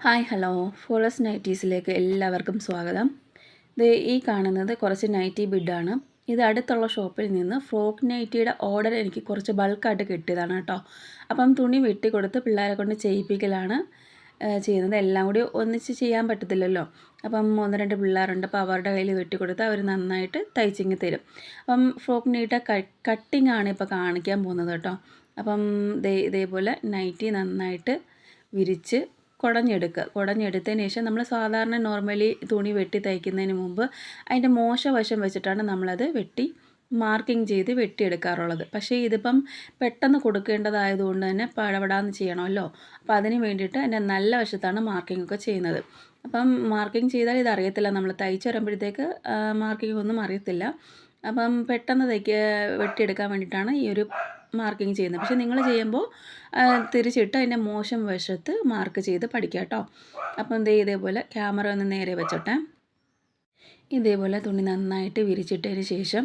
Hi hello. Follows നൈറ്റീസിലേക്ക് എല്ലാവർക്കും സ്വാഗതം. ഇത് ഈ കാണുന്നത് കുറച്ച് നൈറ്റി ബിഡാണ് ഇത് അടുത്തുള്ള ഷോപ്പിൽ നിന്ന് ഫ്രോക്ക് നൈറ്റിയുടെ ഓർഡർ എനിക്ക് കുറച്ച് ബൾക്കായിട്ട് കിട്ടിയതാണ് കേട്ടോ. അപ്പം തുണി വെട്ടി കൊടുത്ത് പിള്ളേരെ കൊണ്ട് ചെയ്യിപ്പിക്കലാണ് ചെയ്യുന്നത്. എല്ലാം കൂടി ഒന്നിച്ച് ചെയ്യാൻ പറ്റത്തില്ലല്ലോ. അപ്പം ഒന്ന് രണ്ട് പിള്ളേരുണ്ട് അപ്പോൾ അവരുടെ കയ്യിൽ വെട്ടിക്കൊടുത്ത് അവർ നന്നായിട്ട് തയ്ച്ചിങ്ങി തരും. അപ്പം ഫ്രോക്ക് നൈറ്റ കട്ടിംഗ് ആണ് ഇപ്പോൾ കാണിക്കാൻ പോകുന്നത് കേട്ടോ. അപ്പം ഇതേപോലെ നൈറ്റി നന്നായിട്ട് വിരിച്ച് കുടഞ്ഞെടുക്കുക. കുടഞ്ഞെടുത്തതിന് ശേഷം നമ്മൾ സാധാരണ നോർമലി തുണി വെട്ടി തയ്ക്കുന്നതിന് മുമ്പ് അതിന്റെ മോശവശം വെച്ചിട്ടാണ് നമ്മളത് വെട്ടി മാർക്കിംഗ് ചെയ്ത് വെട്ടിയെടുക്കാറുള്ളത്. പക്ഷേ ഇതിപ്പം പെട്ടെന്ന് കൊടുക്കേണ്ടതായതുകൊണ്ട് തന്നെ പടപടാന്ന് ചെയ്യണമല്ലോ. അപ്പോൾ അതിന് വേണ്ടിയിട്ട് എന്റെ നല്ല വശത്താണ് മാർക്കിംഗ് ഒക്കെ ചെയ്യുന്നത്. അപ്പം മാർക്കിംഗ് ചെയ്താൽ ഇതറിയത്തില്ല. നമ്മൾ തയ്ച്ച് വരുമ്പോഴത്തേക്ക് മാർക്കിംഗ് ഒന്നും അറിയത്തില്ല. അപ്പം പെട്ടെന്ന് തയ്ക്ക് വെട്ടിയെടുക്കാൻ വേണ്ടിയിട്ടാണ് ഈ ഒരു മാർക്കിങ് ചെയ്യുന്നത്. പക്ഷേ നിങ്ങൾ ചെയ്യുമ്പോൾ തിരിച്ചിട്ട് അതിന്റെ മോശം വശത്ത് മാർക്ക് ചെയ്ത് പഠിക്കുക കേട്ടോ. അപ്പം എന്ത് ഇതേപോലെ ക്യാമറ ഒന്ന് നേരെ വെച്ചോട്ടെ. ഇതേപോലെ തുണി നന്നായിട്ട് വിരിച്ചിട്ടതിന് ശേഷം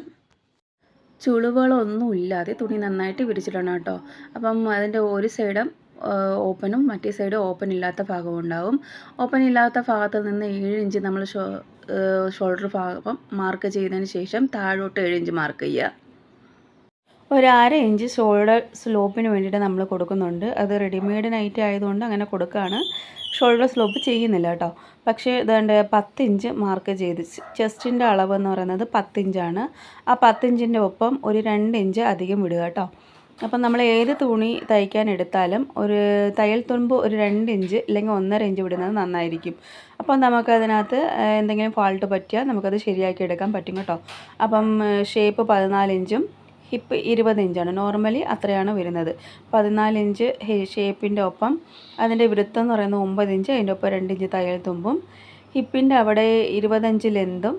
ചുളിവുകളൊന്നും ഇല്ലാതെ തുണി നന്നായിട്ട് വിരിച്ചിടണം കേട്ടോ. അപ്പം അതിന്റെ ഒരു സൈഡും ഓപ്പണും മറ്റേ സൈഡ് ഓപ്പൺ ഇല്ലാത്ത ഭാഗവും ഉണ്ടാവും. ഓപ്പൺ ഇല്ലാത്ത ഭാഗത്ത് നിന്ന് ഏഴ് ഇഞ്ച് നമ്മൾ ഷോ ഷോൾഡർ ഭാഗം മാർക്ക് ചെയ്തതിന് ശേഷം താഴോട്ട് ഏഴ് ഇഞ്ച് മാർക്ക് ചെയ്യുക. ഒരു അര ഇഞ്ച് ഷോൾഡർ സ്ലോപ്പിന് വേണ്ടിയിട്ട് നമ്മൾ കൊടുക്കുന്നുണ്ട്. അത് റെഡിമെയ്ഡ് നൈറ്റ് ആയതുകൊണ്ട് അങ്ങനെ കൊടുക്കുകയാണ് ഷോൾഡർ സ്ലോപ്പ് ചെയ്യുന്നില്ല കേട്ടോ. പക്ഷേ ഇതുകൊണ്ട് പത്ത് ഇഞ്ച് മാർക്ക് ചെയ്ത് ചെസ്റ്റിന്റെ അളവ് എന്ന് പറയുന്നത് പത്തിഞ്ചാണ്. ആ പത്തിഞ്ചിന്റെ ഒപ്പം ഒരു രണ്ട് ഇഞ്ച് അധികം വിടുക കേട്ടോ. അപ്പം നമ്മൾ ഏത് തുണി തയ്ക്കാൻ എടുത്താലും ഒരു തയ്യൽ തുമ്പ് ഒരു രണ്ട് ഇഞ്ച് അല്ലെങ്കിൽ ഒന്നര ഇഞ്ച് വിടുന്നത് നന്നായിരിക്കും. അപ്പം നമുക്കതിനകത്ത് എന്തെങ്കിലും ഫാൾട്ട് പറ്റിയാൽ നമുക്കത് ശരിയാക്കി എടുക്കാൻ പറ്റും കേട്ടോ. അപ്പം ഷേപ്പ് പതിനാല് ഇഞ്ചും ഹിപ്പ് ഇരുപത് ഇഞ്ചാണ്. നോർമലി അത്രയാണ് വരുന്നത്. പതിനാല് ഇഞ്ച് ഷേപ്പിന്റെ ഒപ്പം അതിന്റെ വൃത്തം എന്ന് പറയുന്നത് ഒമ്പത് ഇഞ്ച് അതിന്റെ ഒപ്പം രണ്ട് ഇഞ്ച് തയ്യൽ തുമ്പും. ഹിപ്പിന്റെ അവിടെ ഇരുപതഞ്ച് ലെന്തും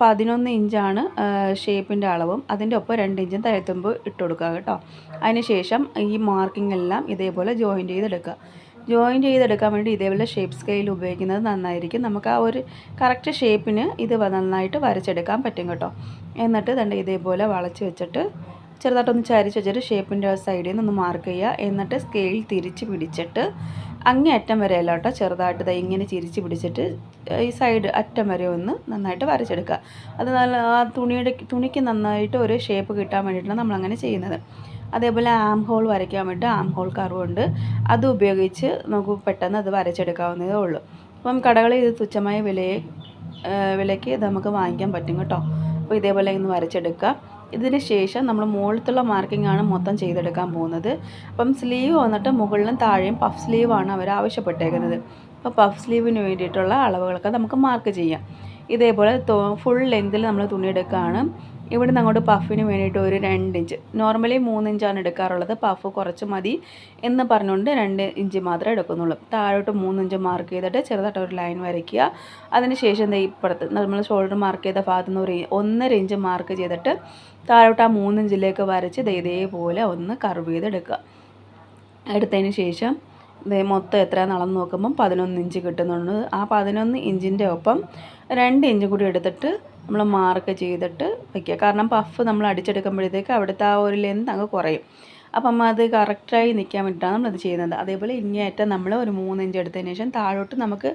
പതിനൊന്ന് ഇഞ്ചാണ് ഷേപ്പിന്റെ അളവും. അതിന്റെ ഒപ്പം രണ്ട് ഇഞ്ചും തയ്യൽത്തുമ്പ് ഇട്ട് കൊടുക്കുക കേട്ടോ. അതിന് ശേഷം ഈ മാർക്കിംഗ് എല്ലാം ഇതേപോലെ ജോയിൻ ചെയ്തെടുക്കുക. ജോയിൻ ചെയ്തെടുക്കാൻ വേണ്ടി ഇതേപോലെ ഷേപ്പ് സ്കെയിൽ ഉപയോഗിക്കുന്നത് നന്നായിരിക്കും. നമുക്ക് ആ ഒരു കറക്റ്റ് ഷേപ്പിന് ഇത് നന്നായിട്ട് വരച്ചെടുക്കാൻ പറ്റും കേട്ടോ. എന്നിട്ട് തന്നെ ഇതേപോലെ വളച്ച് വെച്ചിട്ട് ചെറുതായിട്ടൊന്ന് ചരിച്ച് വെച്ചിട്ട് ഷേപ്പിന്റെ സൈഡിൽ നിന്ന് ഒന്ന് മാർക്ക് ചെയ്യുക. എന്നിട്ട് സ്കെയിൽ തിരിച്ച് പിടിച്ചിട്ട് അങ്ങേ അറ്റം വരെ അല്ല കേട്ടോ ചെറുതായിട്ട് ഇങ്ങനെ ചിരിച്ച് പിടിച്ചിട്ട് ഈ സൈഡ് അറ്റം വരെ ഒന്ന് നന്നായിട്ട് വരച്ചെടുക്കുക. അത് നല്ല ആ തുണിയുടെ തുണിക്ക് നന്നായിട്ട് ഒരു ഷേപ്പ് കിട്ടാൻ വേണ്ടിയിട്ടാണ് നമ്മളങ്ങനെ ചെയ്യുന്നത്. അതേപോലെ ആം ഹോൾ വരയ്ക്കാൻ വേണ്ടി ആം ഹോൾ കറുവുണ്ട്. അത് ഉപയോഗിച്ച് നമുക്ക് പെട്ടെന്ന് അത് വരച്ചെടുക്കാവുന്നതേ ഉള്ളൂ. അപ്പം കടകളിൽ ഇത് തുച്ഛമായ വിലയെ വിലയ്ക്ക് നമുക്ക് വാങ്ങിക്കാൻ പറ്റും കേട്ടോ. അപ്പോൾ ഇതേപോലെ ഇന്ന് വരച്ചെടുക്കുക. ഇതിന് ശേഷം നമ്മൾ മുകളിലത്തുള്ള മാർക്കിംഗ് ആണ് മൊത്തം ചെയ്തെടുക്കാൻ പോകുന്നത്. അപ്പം സ്ലീവ് വന്നിട്ട് മുകളിലും താഴെയും പഫ് സ്ലീവാണ് അവർ ആവശ്യപ്പെട്ടേക്കുന്നത്. അപ്പോൾ പഫ് സ്ലീവിന് വേണ്ടിയിട്ടുള്ള അളവുകളൊക്കെ നമുക്ക് മാർക്ക് ചെയ്യാം. ഇതേപോലെ ഫുൾ ലെങ്തിൽ നമ്മൾ തുണി എടുക്കുകയാണ്. ഇവിടുന്ന് അങ്ങോട്ട് പഫിന് വേണ്ടിയിട്ട് ഒരു രണ്ട് ഇഞ്ച്. നോർമലി മൂന്ന് ഇഞ്ചാണ് എടുക്കാറുള്ളത്. പഫ് കുറച്ച് മതി എന്ന് പറഞ്ഞുകൊണ്ട് രണ്ട് ഇഞ്ച് മാത്രമേ എടുക്കുന്നുള്ളൂ. താഴോട്ട് മൂന്ന് ഇഞ്ച് മാർക്ക് ചെയ്തിട്ട് ചെറുതായിട്ട് ഒരു ലൈൻ വരയ്ക്കുക. അതിനുശേഷം ദേ ഇപ്പുറത്ത് നമ്മൾ ഷോൾഡർ മാർക്ക് ചെയ്ത ഭാഗത്ത് നിന്ന് ഒരു ഒന്നര ഇഞ്ച് മാർക്ക് ചെയ്തിട്ട് താഴോട്ട് ആ മൂന്ന് ഇഞ്ചിലേക്ക് വരച്ച് ഇതേപോലെ ഒന്ന് കർവ് ചെയ്തെടുക്കുക. എടുത്തതിന് ശേഷം മൊത്തം എത്രയാണെന്ന് അളന്ന് നോക്കുമ്പം പതിനൊന്ന് ഇഞ്ച് കിട്ടുന്നുണ്ട്. ആ പതിനൊന്ന് ഇഞ്ചിന്റെ ഒപ്പം രണ്ട് ഇഞ്ചും കൂടി എടുത്തിട്ട് നമ്മൾ മാർക്ക് ചെയ്തിട്ട് വയ്ക്കുക കാരണം പഫ് നമ്മൾ അടിച്ചെടുക്കുമ്പോഴത്തേക്ക് അവിടുത്തെ ആ ഒരു ലെന്ത് അങ്ങ് കുറയും. അപ്പം അത് കറക്റ്റായി നിൽക്കാൻ വേണ്ടിയിട്ടാണ് നമ്മളത് ചെയ്യുന്നത്. അതേപോലെ ഇങ്ങേറ്റം നമ്മൾ ഒരു മൂന്നിഞ്ച് എടുത്തതിന് ശേഷം താഴോട്ട് നമുക്ക്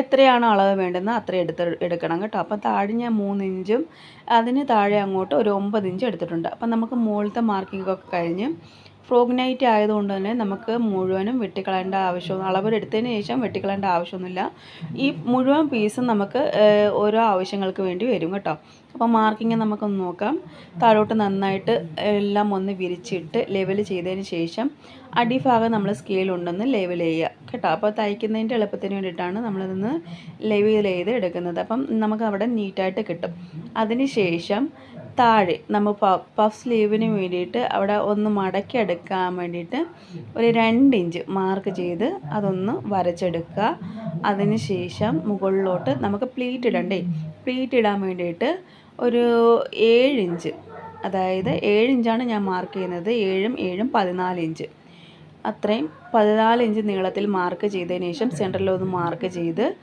എത്രയാണോ അളവ് വേണ്ടുന്നത് അത്ര എടുത്ത് എടുക്കണം കേട്ടോ. അപ്പം താഴെ ഞാൻ മൂന്നിഞ്ചും അതിന് താഴെ അങ്ങോട്ട് ഒരു ഒമ്പത് ഇഞ്ച് എടുത്തിട്ടുണ്ട്. അപ്പം നമുക്ക് മുകളിലത്തെ മാർക്കിങ്ങൊക്കെ കഴിഞ്ഞ് ഫ്രോഗ് നൈറ്റ് ആയതുകൊണ്ട് തന്നെ നമുക്ക് മുഴുവനും വെട്ടിക്കളയേണ്ട ആവശ്യം അളവെടുത്തതിന് ശേഷം വെട്ടിക്കളയേണ്ട ആവശ്യമൊന്നുമില്ല. ഈ മുഴുവൻ പീസും നമുക്ക് ഓരോ ആവശ്യങ്ങൾക്ക് വേണ്ടി വരും കേട്ടോ. അപ്പോൾ മാർക്കിങ് നമുക്കൊന്ന് നോക്കാം. താഴോട്ട് നന്നായിട്ട് എല്ലാം ഒന്ന് വിരിച്ചിട്ട് ലെവൽ ചെയ്തതിന് ശേഷം അടിഭാഗം നമ്മൾ സ്കെയിലുണ്ടെന്ന് ലെവൽ ചെയ്യുക കേട്ടോ. അപ്പോൾ തയ്ക്കുന്നതിന്റെ എളുപ്പത്തിന് വേണ്ടിയിട്ടാണ് നമ്മളിതൊന്ന് ലെവൽ ചെയ്ത് എടുക്കുന്നത്. അപ്പം നമുക്ക് അവിടെ നീറ്റായിട്ട് കിട്ടും. അതിന് ശേഷം താഴെ നമ്മൾ പഫ് സ്ലീവിന് വേണ്ടിയിട്ട് അവിടെ ഒന്ന് മടക്കി എടുക്കാൻ വേണ്ടിയിട്ട് ഒരു രണ്ട് ഇഞ്ച് മാർക്ക് ചെയ്ത് അതൊന്ന് വരച്ചെടുക്കുക. അതിന് ശേഷം മുകളിലോട്ട് നമുക്ക് പ്ലീറ്റ് ഇടണ്ടേ? പ്ലീറ്റ് ഇടാൻ വേണ്ടിയിട്ട് ഒരു ഏഴ് ഇഞ്ച്. അതായത് ഏഴ് ഇഞ്ചാണ് ഞാൻ മാർക്ക് ചെയ്യുന്നത്. ഏഴും ഏഴും പതിനാല് ഇഞ്ച്. അത്രയും പതിനാല് ഇഞ്ച് നീളത്തിൽ മാർക്ക് ചെയ്തതിന് ശേഷം സെന്ററിലൊന്ന് മാർക്ക് ചെയ്ത്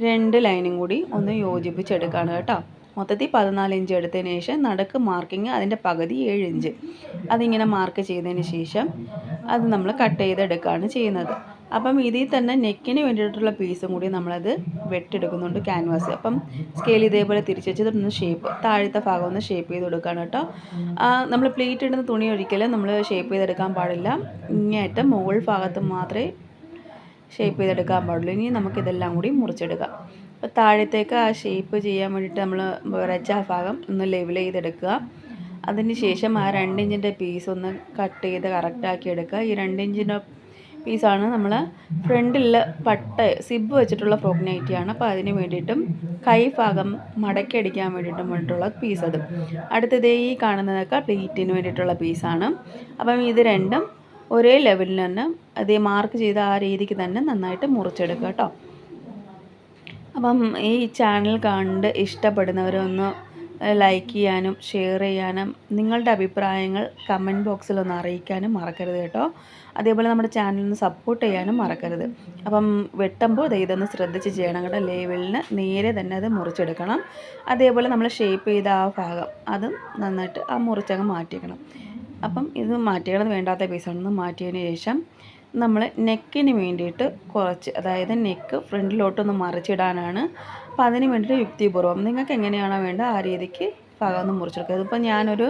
രണ്ട് ലൈനും കൂടി ഒന്ന് യോജിപ്പിച്ചെടുക്കുകയാണ് കേട്ടോ. മൊത്തത്തിൽ പതിനാല് ഇഞ്ച് എടുത്തതിന് ശേഷം നടക്ക് മാർക്കിങ് അതിന്റെ പകുതി ഏഴ് ഇഞ്ച്. അതിങ്ങനെ മാർക്ക് ചെയ്തതിന് ശേഷം അത് നമ്മൾ കട്ട് ചെയ്തെടുക്കുകയാണ് ചെയ്യുന്നത്. അപ്പം ഇതിൽ തന്നെ നെക്കിന് വേണ്ടിയിട്ടുള്ള പീസും കൂടി നമ്മളത് വെട്ടിയെടുക്കുന്നുണ്ട് ക്യാൻവാസ് അപ്പം സ്കെയിൽ ഇതേപോലെ തിരിച്ച് വെച്ചിട്ടൊന്ന് ഷേപ്പ് താഴത്തെ ഭാഗം ഒന്ന് ഷേപ്പ് ചെയ്ത് കൊടുക്കുകയാണ് കേട്ടോ. നമ്മൾ പ്ലേറ്റ് ഇടുന്ന തുണി ഒരിക്കലും നമ്മൾ ഷേപ്പ് ചെയ്തെടുക്കാൻ പാടില്ല. ഇങ്ങേറ്റം മുകൾ ഭാഗത്ത് മാത്രമേ ഷേപ്പ് ചെയ്തെടുക്കാൻ പാടുള്ളൂ. ഇനി നമുക്കിതെല്ലാം കൂടി മുറിച്ചെടുക്കാം. അപ്പോൾ താഴത്തേക്ക് ആ ഷേപ്പ് ചെയ്യാൻ വേണ്ടിയിട്ട് നമ്മൾ വരച്ച ആ ഭാഗം ഒന്ന് ലെവൽ ചെയ്തെടുക്കുക. അതിന് ശേഷം ആ രണ്ടിഞ്ചിന്റെ പീസ് ഒന്ന് കട്ട് ചെയ്ത് കറക്റ്റാക്കി എടുക്കുക. ഈ രണ്ടിഞ്ചിന്റെ പീസാണ് നമ്മൾ ഫ്രണ്ടിൽ പട്ട സിബ് വെച്ചിട്ടുള്ള ഫ്രോക്ക് നൈറ്റിയാണ് അപ്പോൾ അതിന് വേണ്ടിയിട്ടും കൈ ഭാഗം മടക്കി അടിക്കാൻ വേണ്ടിയിട്ടും വേണ്ടിയിട്ടുള്ള പീസ് അത്. അടുത്തത് ഈ കാണുന്നതൊക്കെ പ്ലേറ്റിന് വേണ്ടിയിട്ടുള്ള പീസാണ് അപ്പം ഇത് രണ്ടും ഒരേ ലെവലിൽ തന്നെ അതേ മാർക്ക് ചെയ്ത ആ രീതിക്ക് തന്നെ നന്നായിട്ട് മുറിച്ചെടുക്കുക കേട്ടോ. അപ്പം ഈ ചാനൽ കണ്ട് ഇഷ്ടപ്പെടുന്നവരൊന്ന് ലൈക്ക് ചെയ്യാനും ഷെയർ ചെയ്യാനും നിങ്ങളുടെ അഭിപ്രായങ്ങൾ കമന്റ് ബോക്സിൽ ഒന്ന് അറിയിക്കാനും മറക്കരുത് കേട്ടോ. അതേപോലെ നമ്മുടെ ചാനലിന് സപ്പോർട്ട് ചെയ്യാനും മറക്കരുത്. അപ്പം വെട്ടുമ്പോൾ ഇതൊന്ന് ശ്രദ്ധിച്ച് ചെയ്യണം കേട്ടോ. ലേവലിന് നേരെ തന്നെ അത് മുറിച്ചെടുക്കണം. അതേപോലെ നമ്മൾ ഷേപ്പ് ചെയ്ത ആ ഭാഗം അതും നന്നായിട്ട് ആ മുറിച്ചങ്ങ് മാറ്റിക്കണം അപ്പം ഇത് മാറ്റിയാലും വേണ്ടാത്ത പീസാണെന്ന് മാറ്റിയതിന് ശേഷം നമ്മൾ നെക്കിന് വേണ്ടിയിട്ട് കുറച്ച് അതായത് നെക്ക് ഫ്രണ്ടിലോട്ടൊന്ന് മറിച്ചിടാനാണ്. അപ്പോൾ അതിന് വേണ്ടിയിട്ട് യുക്തിപൂർവം നിങ്ങൾക്ക് എങ്ങനെയാണോ വേണ്ടത് ആ രീതിക്ക് ഭാഗം ഒന്ന് മുറിച്ചെടുക്കുക. ഇതിപ്പോൾ ഞാനൊരു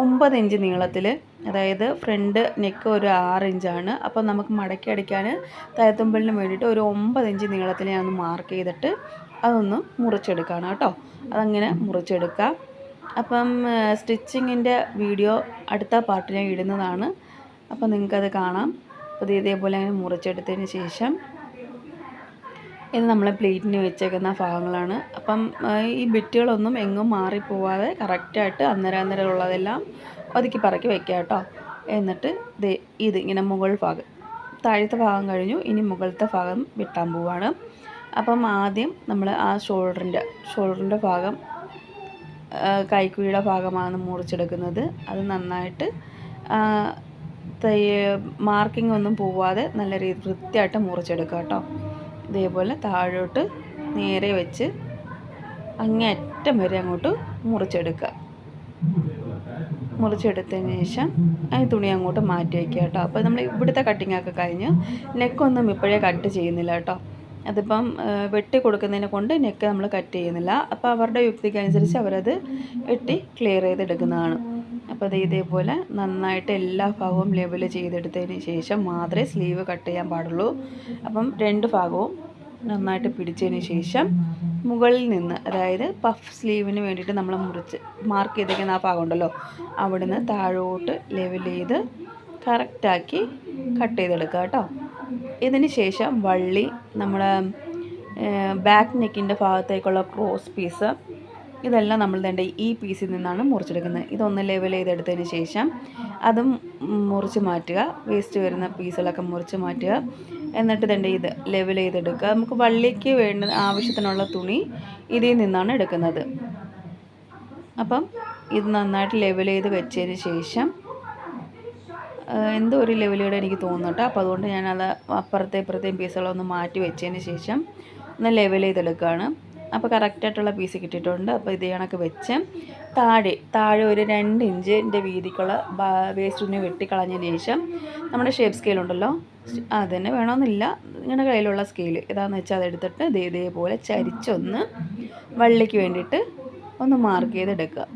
ഒമ്പത് ഇഞ്ച് നീളത്തിൽ അതായത് ഫ്രണ്ട് നെക്ക് ഒരു ആറ് ഇഞ്ചാണ്. അപ്പോൾ നമുക്ക് മടക്കി അടിക്കാൻ തയ്യത്തുമ്പലിന് വേണ്ടിയിട്ട് ഒരു ഒമ്പത് ഇഞ്ച് നീളത്തിൽ ഞാൻ മാർക്ക് ചെയ്തിട്ട് അതൊന്ന് മുറിച്ചെടുക്കുകയാണ് കേട്ടോ. അതങ്ങനെ മുറിച്ചെടുക്കുക അപ്പം സ്റ്റിച്ചിങ്ങിന്റെ വീഡിയോ അടുത്ത പാർട്ട് ഞാൻ ഇടുന്നതാണ്. അപ്പോൾ നിങ്ങൾക്കത് കാണാം. അപ്പോൾ ഇതേപോലെ അങ്ങനെ മുറിച്ചെടുത്തതിന് ശേഷം ഇത് നമ്മളെ പ്ലേറ്റിന് വെച്ചേക്കുന്ന ഭാഗങ്ങളാണ്. അപ്പം ഈ ബിറ്റുകളൊന്നും എങ്ങും മാറിപ്പോവാതെ കറക്റ്റായിട്ട് അന്നേരം അന്നേരം ഉള്ളതെല്ലാം ഒതുക്കി പറക്കി വെക്കുക കേട്ടോ. എന്നിട്ട് ഇത് ഇങ്ങനെ മുകൾ ഭാഗം താഴത്തെ ഭാഗം കഴിഞ്ഞു. ഇനി മുകളിലത്തെ ഭാഗം വിട്ടാൻ പോവാണ്. അപ്പം ആദ്യം നമ്മൾ ആ ഷോൾഡറിന്റെ ഷോൾഡറിന്റെ ഭാഗം കൈക്കുഴിയുടെ ഭാഗമാണ് മുറിച്ചെടുക്കുന്നത്. അത് നന്നായിട്ട് മാർക്കിംഗ് ഒന്നും പോവാതെ നല്ല രീതി വൃത്തിയായിട്ട് മുറിച്ചെടുക്കുക കേട്ടോ. ഇതേപോലെ താഴോട്ട് നേരെ വെച്ച് അങ്ങേയറ്റം വരെ അങ്ങോട്ട് മുറിച്ചെടുക്കുക. മുറിച്ചെടുത്തതിന് ശേഷം ആ തുണി അങ്ങോട്ട് മാറ്റി വയ്ക്കുക കേട്ടോ. അപ്പോൾ നമ്മൾ ഇവിടുത്തെ കട്ടിങ്ങൊക്കെ കഴിഞ്ഞ്. നെക്കൊന്നും ഇപ്പോഴേ കട്ട് ചെയ്യുന്നില്ല കേട്ടോ. അതിപ്പം വെട്ടി കൊടുക്കുന്നതിനെ കൊണ്ട് നെക്ക് നമ്മൾ കട്ട് ചെയ്യുന്നില്ല. അപ്പോൾ അവരുടെ യുക്തിക്ക് അനുസരിച്ച് അവരത് വെട്ടി ക്ലിയർ ചെയ്തെടുക്കുന്നതാണ്. അപ്പോൾ അത് ഇതേപോലെ നന്നായിട്ട് എല്ലാ ഭാഗവും ലെവൽ ചെയ്തെടുത്തതിന് ശേഷം മാത്രമേ സ്ലീവ് കട്ട് ചെയ്യാൻ പാടുള്ളൂ. അപ്പം രണ്ട് ഭാഗവും നന്നായിട്ട് പിടിച്ചതിന് ശേഷം മുകളിൽ നിന്ന് അതായത് പഫ് സ്ലീവിന് വേണ്ടിയിട്ട് നമ്മൾ മുറിച്ച് മാർക്ക് ചെയ്തേക്കുന്ന ആ ഭാഗം ഉണ്ടല്ലോ അവിടുന്ന് താഴോട്ട് ലെവൽ ചെയ്ത് കറക്റ്റാക്കി കട്ട് ചെയ്തെടുക്കുക കേട്ടോ. ഇതിന് ശേഷം വള്ളി നമ്മൾ ബാക്ക് നെക്കിന്റെ ഭാഗത്തേക്കുള്ള ക്രോസ് പീസ് ഇതെല്ലാം നമ്മൾ തന്നെ ഈ പീസിൽ നിന്നാണ് മുറിച്ചെടുക്കുന്നത്. ഇതൊന്ന് ലെവൽ ചെയ്തെടുത്തതിന് ശേഷം അതും മുറിച്ച് മാറ്റുക. വേസ്റ്റ് വരുന്ന പീസുകളൊക്കെ മുറിച്ച് മാറ്റുക. എന്നിട്ട് തന്നെ ഇത് ലെവൽ ചെയ്തെടുക്കുക. നമുക്ക് വള്ളിക്ക് വേണ്ട ആവശ്യത്തിനുള്ള തുണി ഇതിൽ നിന്നാണ് എടുക്കുന്നത്. അപ്പം ഇത് നന്നായിട്ട് ലെവൽ ചെയ്ത് വെച്ചതിന് ശേഷം എന്തോ ഒരു ലെവലിലൂടെ എനിക്ക് തോന്നുന്നുട്ടോ അപ്പോൾ അതുകൊണ്ട് ഞാനത് അപ്പുറത്തെ ഇപ്പുറത്തെയും പീസുകളൊന്ന് മാറ്റി വെച്ചതിന് ശേഷം ഒന്ന് ലെവൽ ചെയ്തെടുക്കുകയാണ്. അപ്പോൾ കറക്റ്റായിട്ടുള്ള പീസ് കിട്ടിയിട്ടുണ്ട്. അപ്പോൾ ഇത് കണക്ക് വെച്ച് താഴെ താഴെ ഒരു രണ്ട് ഇഞ്ചിന്റെ വീതിക്കുള്ള വേസ്റ്റ് തുണി വെട്ടിക്കളഞ്ഞതിന് ശേഷം നമ്മുടെ ഷേപ്പ് സ്കെയിലുണ്ടല്ലോ അത് തന്നെ വേണമെന്നില്ല. നിങ്ങളുടെ കയ്യിലുള്ള സ്കെയിൽ ഏതാണെന്ന് വെച്ചാൽ അതെടുത്തിട്ട് ഇതേ ഇതേപോലെ ചരിച്ചൊന്ന് വള്ളിക്ക് വേണ്ടിയിട്ട് ഒന്ന് മാർക്ക് ചെയ്തെടുക്കുക.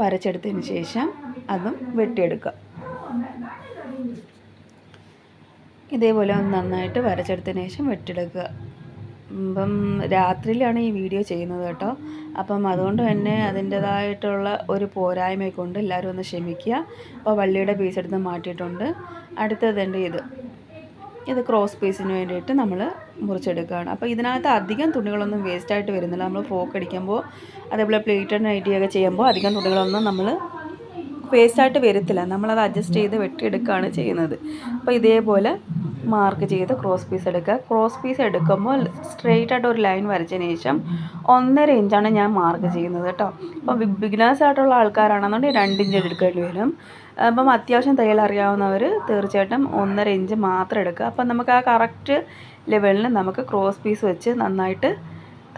വരച്ചെടുത്തതിന് ശേഷം അതും വെട്ടിയെടുക്കുക. ഇതേപോലെ ഒന്ന് നന്നായിട്ട് വരച്ചെടുത്തതിന് ശേഷം വെട്ടിയെടുക്കുക. ഇപ്പം രാത്രിയിലാണ് ഈ വീഡിയോ ചെയ്യുന്നത് കേട്ടോ. അപ്പം അതുകൊണ്ട് തന്നെ അതിന്റേതായിട്ടുള്ള ഒരു പോരായ്മയൊക്കെ ഉണ്ട്. എല്ലാവരും ഒന്ന് ക്ഷമിക്കുക. അപ്പോൾ വള്ളിയുടെ പീസ് എടുത്ത് മാറ്റിയിട്ടുണ്ട്. അടുത്തത് എന്റെ ഇത് ഇത് ക്രോസ് പീസിന് വേണ്ടിയിട്ട് നമ്മൾ മുറിച്ചെടുക്കുകയാണ്. അപ്പോൾ ഇതിനകത്ത് അധികം തുണികളൊന്നും വേസ്റ്റായിട്ട് വരുന്നില്ല. നമ്മൾ ഫ്രോക്ക് അടിക്കുമ്പോൾ അതേപോലെ പ്ലേറ്റഡ് നൈറ്റിയൊക്കെ ചെയ്യുമ്പോൾ അധികം തുണികളൊന്നും നമ്മൾ വേസ്റ്റായിട്ട് വരത്തില്ല. നമ്മളത് അഡ്ജസ്റ്റ് ചെയ്ത് വെട്ടിയെടുക്കുകയാണ് ചെയ്യുന്നത്. അപ്പോൾ ഇതേപോലെ മാർക്ക് ചെയ്ത് ക്രോസ് പീസ് എടുക്കുക. ക്രോസ് പീസ് എടുക്കുമ്പോൾ സ്ട്രെയിറ്റ് ആയിട്ട് ഒരു ലൈൻ വരച്ചതിന് ശേഷം ഒന്നര ഇഞ്ചാണ് ഞാൻ മാർക്ക് ചെയ്യുന്നത് കേട്ടോ. അപ്പം ബിഗിനേഴ്സ് ആയിട്ടുള്ള ആൾക്കാരാണെന്നുണ്ടെങ്കിൽ രണ്ട് ഇഞ്ച് എടുക്കേണ്ടി വരും. അപ്പം അത്യാവശ്യം തയ്യൽ അറിയാവുന്നവർ തീർച്ചയായിട്ടും ഒന്നര ഇഞ്ച് മാത്രം എടുക്കുക. അപ്പം നമുക്ക് ആ കറക്റ്റ് ലെവലിൽ നമുക്ക് ക്രോസ് പീസ് വെച്ച് നന്നായിട്ട്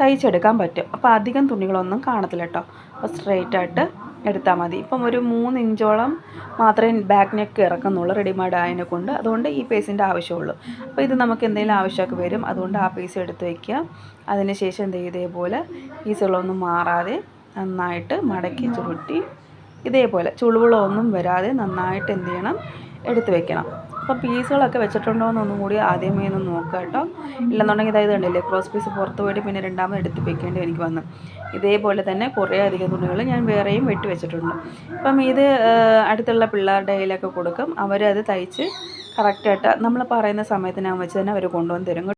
തയ്ച്ചെടുക്കാൻ പറ്റും. അപ്പോൾ അധികം തുണികളൊന്നും കാണത്തില്ല കേട്ടോ. അപ്പോൾ സ്ട്രെയിറ്റ് ആയിട്ട് എടുത്താൽ മതി. ഇപ്പം ഒരു മൂന്ന് ഇഞ്ചോളം മാത്രമേ ബാക്ക് നെക്ക് ഇറക്കുന്നുള്ളൂ റെഡിമെയ്ഡ് ആയതിനെ കൊണ്ട്. അതുകൊണ്ട് ഈ പേസിന്റെ ആവശ്യമുള്ളൂ. അപ്പോൾ ഇത് നമുക്ക് എന്തെങ്കിലും ആവശ്യമൊക്കെ വരും. അതുകൊണ്ട് ആ പേസ് എടുത്ത് വയ്ക്കുക അതിന് ശേഷം എന്ത് ഇതേപോലെ പീസുകളൊന്നും മാറാതെ നന്നായിട്ട് മടക്കി ചുരുട്ടി ഇതേപോലെ ചുളിവുകളൊന്നും വരാതെ നന്നായിട്ട് എന്ത് ചെയ്യണം? എടുത്ത് വെക്കണം. അപ്പം പീസുകളൊക്കെ വെച്ചിട്ടുണ്ടോ എന്നൊന്നും കൂടി ആദ്യമേ ഒന്ന് നോക്കുക കേട്ടോ. ഇല്ലെന്നുണ്ടെങ്കിൽ ഇതായത് കണ്ടില്ലേ ക്രോസ് പീസ് പുറത്ത് പോയിട്ട് പിന്നെ രണ്ടാമത് എടുത്ത് വെക്കേണ്ടി എനിക്ക് വന്നു. ഇതേപോലെ തന്നെ കുറേ അധികം തുണികൾ ഞാൻ വേറെയും വെട്ടി വെച്ചിട്ടുണ്ട്. അപ്പം ഇത് അടുത്തുള്ള പിള്ളേരുടെ കയ്യിലൊക്കെ കൊടുക്കും. അവരത് തയ്ച്ച് കറക്റ്റായിട്ട് നമ്മൾ പറയുന്ന സമയത്തിനകം വെച്ച് തന്നെ അവർ കൊണ്ടുവന്ന് തരും.